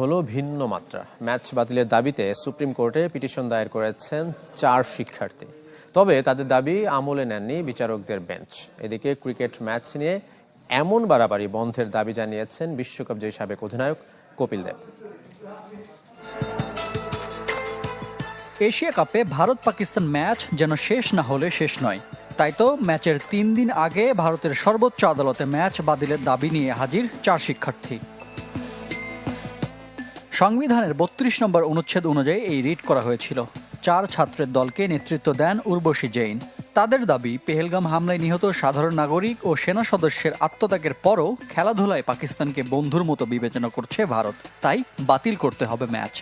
হলো ভিন্ন মাত্রা। ম্যাচ বাতিলের দাবিতে সুপ্রিম কোর্টে পিটিশন দায়ের করেছেন চার শিক্ষার্থী। তবে তাদের দাবি আমলে নেননি বিচারকদের বেঞ্চ। এদিকে ক্রিকেট ম্যাচ নিয়ে এমন বাড়াবাড়ি বন্ধের দাবি জানিয়েছেন বিশ্বকাপ জয়ী সাবেক অধিনায়ক কপিল দেব। এশিয়া কাপে ভারত পাকিস্তান ম্যাচ যেন শেষ না হলে শেষ নয়। তাই তো ম্যাচের তিন দিন আগে ভারতের সর্বোচ্চ আদালতে ম্যাচ বাতিলের দাবি নিয়ে হাজির চার শিক্ষার্থী। সংবিধানের বত্রিশ নম্বর অনুচ্ছেদ অনুযায়ী এই রিট করা হয়েছিল। চার ছাত্রের দলকে নেতৃত্ব দেন উর্বশী জৈন। তাদের দাবি, পেহেলগাম হামলায় নিহত সাধারণ নাগরিক ও সেনা সদস্যের আত্মত্যাগের পরও খেলাধুলায় পাকিস্তানকে বন্ধুর মতো বিবেচনা করছে ভারত। তাই বাতিল করতে হবে ম্যাচ।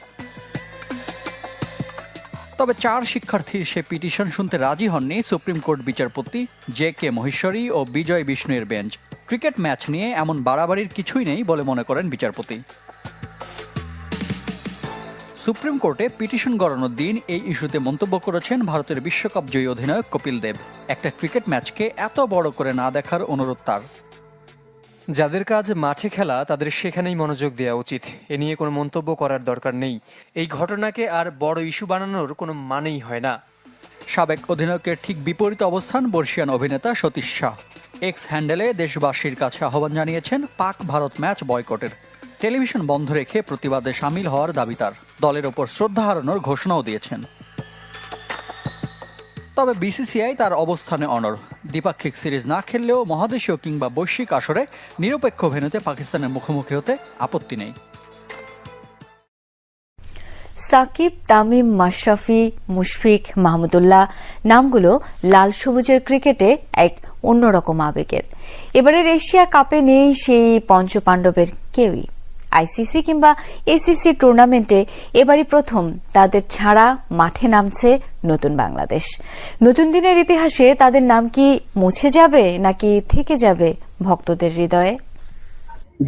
তবে চার শিক্ষার্থীর সে পিটিশন শুনতে রাজি হননি সুপ্রিম কোর্ট বিচারপতি জে কে মহেশ্বরী ও বিজয় বিষ্ণুয়ের বেঞ্চ। ক্রিকেট ম্যাচ নিয়ে এমন বাড়াবাড়ির কিছুই নেই বলে মনে করেন বিচারপতি। সুপ্রিম কোর্টে পিটিশন গড়ানোর দিন এই ইস্যুতে মন্তব্য করেছেন ভারতের বিশ্বকাপ জয়ী অধিনায়ক কপিল দেব। একটা ক্রিকেট ম্যাচকে এত বড় করে না দেখার অনুরোধ তার। যাদের কাজ মাঠে খেলা তাদের সেখানেই মনোযোগ দেওয়া উচিত। এ নিয়ে কোনো মন্তব্য করার দরকার নেই। এই ঘটনাকে আর বড় ইস্যু বানানোর কোনো মানেই হয় না। সাবেক অধিনায়কের ঠিক বিপরীত অবস্থান বর্ষিয়ান অভিনেতা সতীশ শাহ। এক্স হ্যান্ডেলে দেশবাসীর কাছে আহ্বান জানিয়েছেন পাক ভারত ম্যাচ বয়কটের। টেলিভিশন বন্ধ রেখে প্রতিবাদে সামিল হওয়ার দাবি তার। দলের ওপর শ্রদ্ধা হারানোর ঘোষণাও দিয়েছেন। তবে বিসিসিআই তার অবস্থানে অনর দ্বিপাক্ষিক সিরিজ না খেললেও মহাদেশীয় কিংবা বৈশ্বিক আসরে নিরপেক্ষ ভেন্যুতে পাকিস্তানের মুখোমুখি হতে আপত্তি নেই। সাকিব, তামিম, মাশরাফি, মুশফিক, মাহমুদুল্লাহ নামগুলো লাল সবুজের ক্রিকেটে এক অন্যরকম আবেগের। এবারের এশিয়া কাপে নেই সেই পঞ্চপাণ্ডবের কেউই। আইসিসি কিংবা এসিসি টুর্নামেন্টে এবারই প্রথম তাদের ছাড়া মাঠে নামছে নতুন বাংলাদেশ। নতুন দিনের ইতিহাসে তাদের নাম কি মুছে যাবে নাকি থেকে যাবে ভক্তদের হৃদয়ে?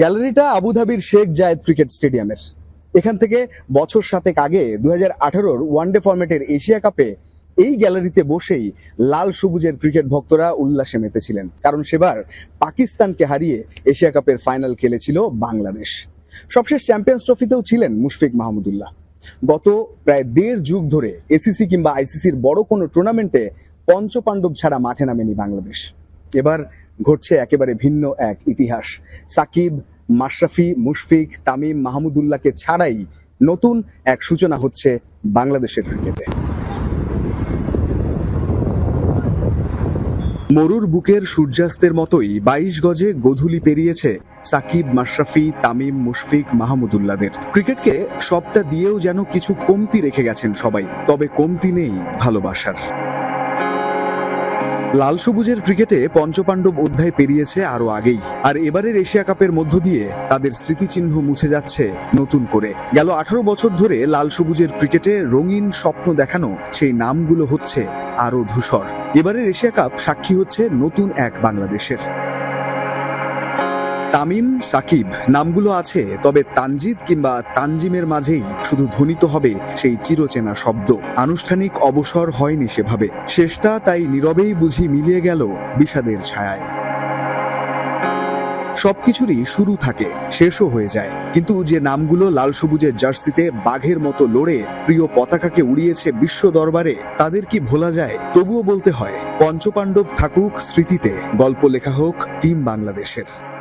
গ্যালারিটা আবুধাবির শেখ জায়েদ ক্রিকেট স্টেডিয়ামের। এখান থেকে বছর সাতেক আগে দু হাজার আঠারোর ওয়ানডে ফরম্যাটের এশিয়া কাপে এই গ্যালারিতে বসেই লাল সবুজের ক্রিকেট ভক্তরা উল্লাসে মেতেছিলেন। কারণ সেবার পাকিস্তানকে হারিয়ে এশিয়া কাপের ফাইনাল খেলেছিল বাংলাদেশ। সবশেষ চ্যাম্পিয়ন্স ট্রফিতেও ছিলেন মুশফিক মাহমুদুল্লাহ গত প্রায় দেড় যুগ ধরে এসিসি কিংবা আইসিসির বড় কোনো টুর্নামেন্টে পঞ্চপাণ্ডব ছাড়া মাঠে নামেনি বাংলাদেশ। এবার ঘটছে একেবারে ভিন্ন এক ইতিহাস। সাকিব, মাশরাফি, মুশফিক, তামিম মাহমুদুল্লাহকে ছাড়াই নতুন এক সূচনা হচ্ছে বাংলাদেশের ক্রিকেটে মরুর বুকের সূর্যাস্তের মতোই বাইশ গজে গোধূলি পেরিয়েছে সাকিব, মাশরাফি, তামিম, মুশফিক, মাহমুদুল্লাদের। ক্রিকেটকে সবটা দিয়েও যেন কিছু কমতি রেখে গেছেন সবাই, তবে কমতি নেই ভালোবাসার। লাল সবুজের ক্রিকেটে পঞ্চপাণ্ডব অধ্যায় পেরিয়েছে আরও আগেই, আর এবারের এশিয়া কাপের মধ্য দিয়ে তাদের স্মৃতিচিহ্ন মুছে যাচ্ছে নতুন করে। গেল আঠারো বছর ধরে লাল সবুজের ক্রিকেটে রঙিন স্বপ্ন দেখানো সেই নামগুলো হচ্ছে আরও ধূসর। এবারের এশিয়া কাপ সাক্ষী হচ্ছে নতুন এক বাংলাদেশের। তামিম, সাকিব নামগুলো আছে, তবে তানজিদ কিংবা তানজিমের মাঝেই শুধু ধ্বনিত হবে সেই চিরচেনা শব্দ। আনুষ্ঠানিক অবসর হয়নি সেভাবে। শেষটা তাই নীরবেই বুঝি মিলিয়ে গেল বিষাদের ছায়ায়। সবকিছুরই শুরু থাকে, শেষও হয়ে যায়। কিন্তু যে নামগুলো লাল সবুজের জার্সিতে বাঘের মতো লড়ে প্রিয় পতাকাকে উড়িয়েছে বিশ্ব দরবারে, তাদের কি ভোলা যায়? তবুও বলতে হয়, পঞ্চপাণ্ডব থাকুক স্মৃতিতে, গল্প লেখা হোক, টিম বাংলাদেশের।